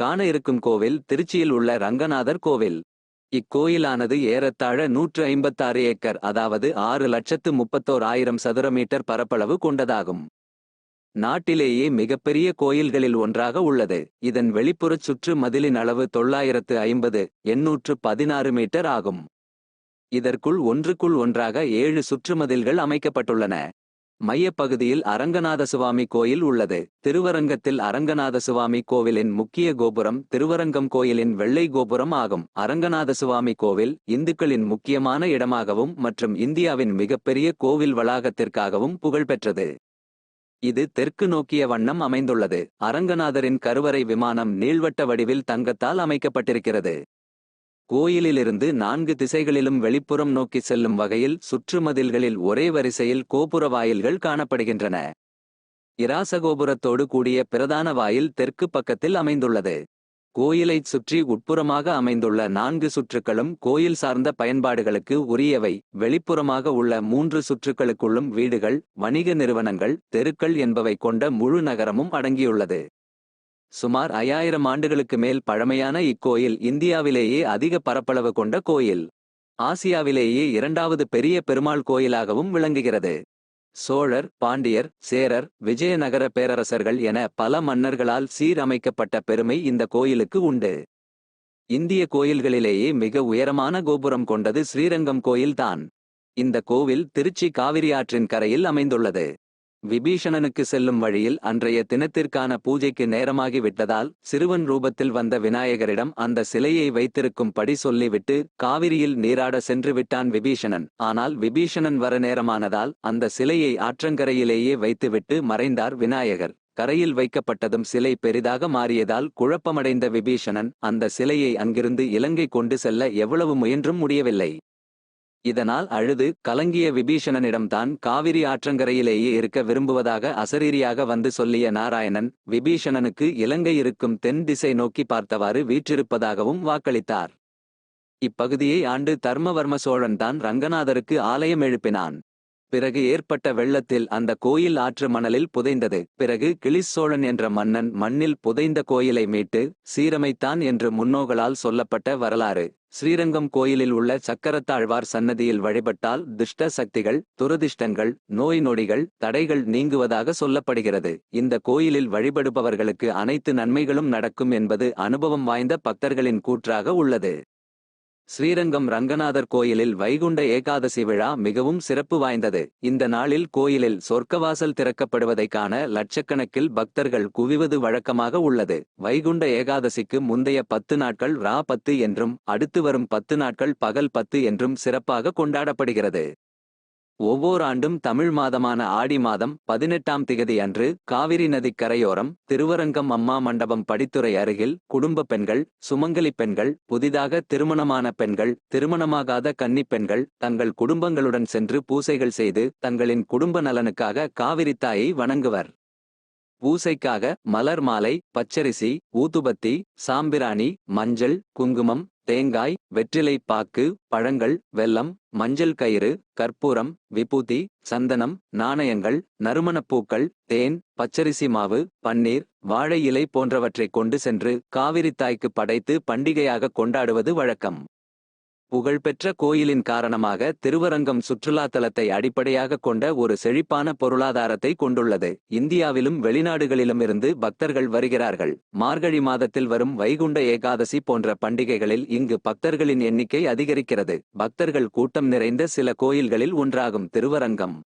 காண இருக்கும் கோவில் திருச்சியில் உள்ள ரங்கநாதர் கோவில். இக்கோயிலானது ஏறத்தாழ நூற்று ஐம்பத்தாறு ஏக்கர் அதாவது ஆறு லட்சத்து முப்பத்தோர் ஆயிரம் சதுர மீட்டர் பரப்பளவு கொண்டதாகும். நாட்டிலேயே மிகப்பெரிய கோயில்களில் ஒன்றாக உள்ளது. இதன் வெளிப்புறச் சுற்று மதிலின் அளவு தொள்ளாயிரத்து ஐம்பது எண்ணூற்று பதினாறு மீட்டர் ஆகும். இதற்குள் ஒன்றுக்குள் ஒன்றாக ஏழு சுற்றுமதில்கள் அமைக்கப்பட்டுள்ளன. மையப்பகுதியில் அரங்கநாத சுவாமி கோயில் உள்ளது. திருவரங்கத்தில் அரங்கநாத சுவாமி கோவிலின் முக்கிய கோபுரம் திருவரங்கம் கோயிலின் வெள்ளை கோபுரம் ஆகும். அரங்கநாத சுவாமி கோவில் இந்துக்களின் முக்கியமான இடமாகவும் மற்றும் இந்தியாவின் மிகப்பெரிய கோவில் வளாகத்திற்காகவும் புகழ்பெற்றது. இது தெற்கு நோக்கிய வண்ணம் அமைந்துள்ளது. அரங்கநாதரின் கருவறை விமானம் நீள்வட்ட வடிவில் தங்கத்தால் அமைக்கப்பட்டிருக்கிறது. கோயிலிலிருந்து நான்கு திசைகளிலும் வெளிப்புறம் நோக்கி செல்லும் வகையில் சுற்றுமதில்களில் ஒரே வரிசையில் கோபுர வாயில்கள் காணப்படுகின்றன. இராசகோபுரத்தோடு கூடிய பிரதான வாயில் தெற்கு பக்கத்தில் அமைந்துள்ளது. கோயிலைச் சுற்றி உட்புறமாக அமைந்துள்ள நான்கு சுற்றுக்களும் கோயில் சார்ந்த பயன்பாடுகளுக்கு உரியவை. வெளிப்புறமாக உள்ள மூன்று சுற்றுக்களுக்குள்ளும் வீடுகள் வணிக நிறுவனங்கள் தெருக்கள் என்பவை கொண்ட முழு நகரமும் அடங்கியுள்ளது. சுமார் ஐயாயிரம் ஆண்டுகளுக்கு மேல் பழமையான இக்கோயில் இந்தியாவிலேயே அதிக பரப்பளவு கொண்ட கோயில். ஆசியாவிலேயே இரண்டாவது பெரிய பெருமாள் கோயிலாகவும் விளங்குகிறது. சோழர் பாண்டியர் சேரர் விஜயநகர பேரரசர்கள் என பல மன்னர்களால் சீரமைக்கப்பட்ட பெருமை இந்த கோயிலுக்கு உண்டு. இந்திய கோயில்களிலேயே மிக உயரமான கோபுரம் கொண்டது ஸ்ரீரங்கம் கோயில்தான். இந்த கோவில் திருச்சி காவிரி ஆற்றின் கரையில் அமைந்துள்ளது. விபீஷணனுக்கு செல்லும் வழியில் அன்றைய தினத்திற்கான பூஜைக்கு நேரமாகி விட்டதால் சிறுவன் ரூபத்தில் வந்த விநாயகரிடம் அந்த சிலையை வைத்திருக்கும் படி சொல்லிவிட்டு காவிரியில் நீராட சென்று விட்டான் விபீஷணன். ஆனால் விபீஷணன் வர நேரமானதால் அந்த சிலையை ஆற்றங்கரையிலேயே வைத்துவிட்டு மறைந்தார் விநாயகர். கரையில் வைக்கப்பட்டதும் சிலை பெரிதாக மாறியதால் குழப்பமடைந்த விபீஷணன் அந்த சிலையை அங்கிருந்து இலங்கை கொண்டு செல்ல எவ்வளவு முயன்றும் முடியவில்லை. இதனால் அழுது கலங்கிய விபீஷணனிடம்தான் காவிரி ஆற்றங்கரையிலேயே இருக்க விரும்புவதாக அசரீரியாக வந்து சொல்லிய நாராயணன் விபீஷணனுக்கு இலங்கை இருக்கும் தென் திசை நோக்கி பார்த்தவாறு வீற்றிருப்பதாகவும் வாக்களித்தார். இப்பகுதியை ஆண்டு தர்மவர்ம சோழன்தான் ரங்கநாதருக்கு ஆலயம் எழுப்பினான். பிறகு ஏற்பட்ட வெள்ளத்தில் அந்த கோயில் ஆற்று மணலில் புதைந்தது. பிறகு கிளிசோழன் என்ற மன்னன் மண்ணில் புதைந்த கோயிலை மீட்டு சீரமைத்தான் என்று முன்னோகளால் சொல்லப்பட்ட வரலாறு. ஸ்ரீரங்கம் கோயிலில் உள்ள சக்கரத்தாழ்வார் சன்னதியில் வழிபட்டால் துஷ்ட சக்திகள் துரதிஷ்டங்கள் நோய் நொடிகள் தடைகள் நீங்குவதாக சொல்லப்படுகிறது. இந்த கோயிலில் வழிபடுபவர்களுக்கு அனைத்து நன்மைகளும் நடக்கும் என்பது அனுபவம் வாய்ந்த பக்தர்களின் கூற்றாக உள்ளது. ஸ்ரீரங்கம் ரங்கநாதர் கோயிலில் வைகுண்ட ஏகாதசி விழா மிகவும் சிறப்பு வாய்ந்தது. இந்த நாளில் கோயிலில் சொர்க்கவாசல் திறக்கப்படுவதைக் காண லட்சக்கணக்கில் பக்தர்கள் குவிவது வழக்கமாக உள்ளது. வைகுண்ட ஏகாதசிக்கு முந்தைய பத்து நாட்கள் ரா பத்து என்றும் அடுத்து வரும் பத்து நாட்கள் பகல் பத்து என்றும் சிறப்பாக கொண்டாடப்படுகிறது. ஒவ்வொரு ஆண்டும் தமிழ் மாதமான ஆடி மாதம் பதினெட்டாம் திகதி அன்று காவிரி நதிக் கரையோரம் திருவரங்கம் அம்மா மண்டபம் படித்துறை அருகில் குடும்ப பெண்கள் சுமங்கலி பெண்கள் புதிதாக திருமணமான பெண்கள் திருமணமாகாத கன்னிப் பெண்கள் தங்கள் குடும்பங்களுடன் சென்று பூசைகள் செய்து தங்களின் குடும்ப நலனுக்காக காவிரி தாயை வணங்குவர். பூசைக்காக மலர் மாலை பச்சரிசி ஊதுபத்தி சாம்பிராணி மஞ்சள் குங்குமம் தேங்காய் வெற்றிலை பாக்கு பழங்கள் வெல்லம் மஞ்சள் கயிறு கற்பூரம் விபூதி சந்தனம் நாணயங்கள் நறுமணப்பூக்கள் தேன் பச்சரிசி மாவு பன்னீர் வாழை இலை போன்றவற்றைக் கொண்டு சென்று காவிரி தாய்க்கு படைத்து பண்டிகையாக கொண்டாடுவது வழக்கம். புகழ்பெற்ற கோயிலின் காரணமாக திருவரங்கம் சுற்றுலாத்தலத்தை அடிப்படையாக கொண்ட ஒரு செழிப்பான பொருளாதாரத்தை கொண்டுள்ளது. இந்தியாவிலும் வெளிநாடுகளிலுமிருந்து பக்தர்கள் வருகிறார்கள். மார்கழி மாதத்தில் வரும் வைகுண்ட ஏகாதசி போன்ற பண்டிகைகளில் இங்கு பக்தர்களின் எண்ணிக்கை அதிகரிக்கிறது. பக்தர்கள் கூட்டம் நிறைந்த சில கோயில்களில் ஒன்றாகும் திருவரங்கம்.